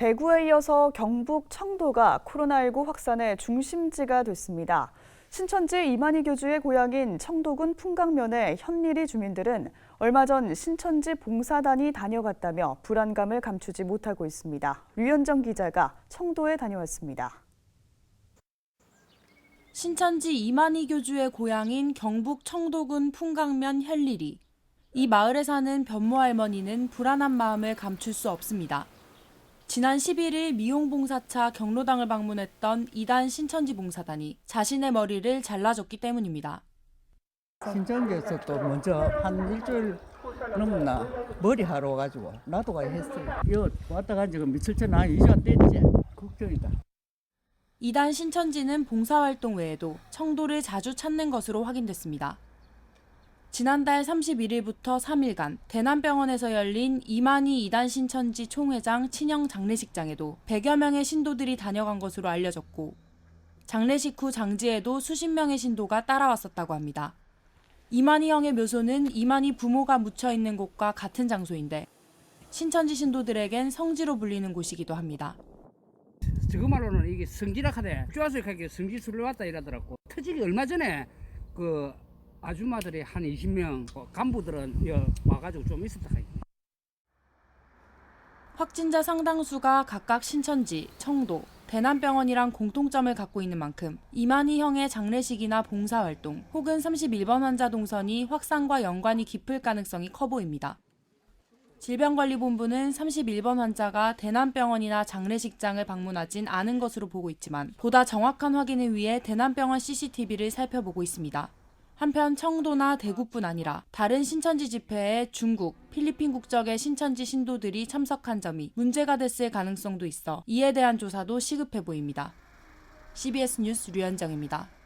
대구에 이어서 경북 청도가 코로나19 확산의 중심지가 됐습니다. 신천지 이만희 교주의 고향인 청도군 풍강면의 현리리 주민들은 얼마 전 신천지 봉사단이 다녀갔다며 불안감을 감추지 못하고 있습니다. 류현정 기자가 청도에 다녀왔습니다. 신천지 이만희 교주의 고향인 경북 청도군 풍강면 현리리. 이 마을에 사는 변모 할머니는 불안한 마음을 감출 수 없습니다. 지난 11일 미용 봉사차 경로당을 방문했던 이단 신천지 봉사단이 자신의 머리를 잘라줬기 때문입니다. 신천지에서 또 먼저 한 일주일 넘나 머리 하러 와가지고 나도 가 했어요. 여 왔다 간 지가 며칠째 나 이주가 됐지. 걱정이다. 이단 신천지는 봉사활동 외에도 청도를 자주 찾는 것으로 확인됐습니다. 지난달 31일부터 3일간 대남병원에서 열린 이만희 이단 신천지 총회장 친형 장례식장에도 100여 명의 신도들이 다녀간 것으로 알려졌고 장례식 후 장지에도 수십 명의 신도가 따라왔었다고 합니다. 이만희 형의 묘소는 이만희 부모가 묻혀 있는 곳과 같은 장소인데 신천지 신도들에겐 성지로 불리는 곳이기도 합니다. 지금 말로는 이게 성지락하대 쪼아서하게 성지 술래 왔다 이러더라고 터지기 얼마 전에 그 아줌마들이 한 20명 그 간부들은 여 와가지고 좀 있었다 하니. 확진자 상당수가 각각 신천지, 청도, 대남병원이랑 공통점을 갖고 있는 만큼 이만희 형의 장례식이나 봉사활동 혹은 31번 환자 동선이 확산과 연관이 깊을 가능성이 커 보입니다. 질병관리본부는 31번 환자가 대남병원이나 장례식장을 방문하진 않은 것으로 보고 있지만 보다 정확한 확인을 위해 대남병원 CCTV를 살펴보고 있습니다. 한편 청도나 대구뿐 아니라 다른 신천지 집회에 중국, 필리핀 국적의 신천지 신도들이 참석한 점이 문제가 됐을 가능성도 있어 이에 대한 조사도 시급해 보입니다. CBS 뉴스 류현정입니다.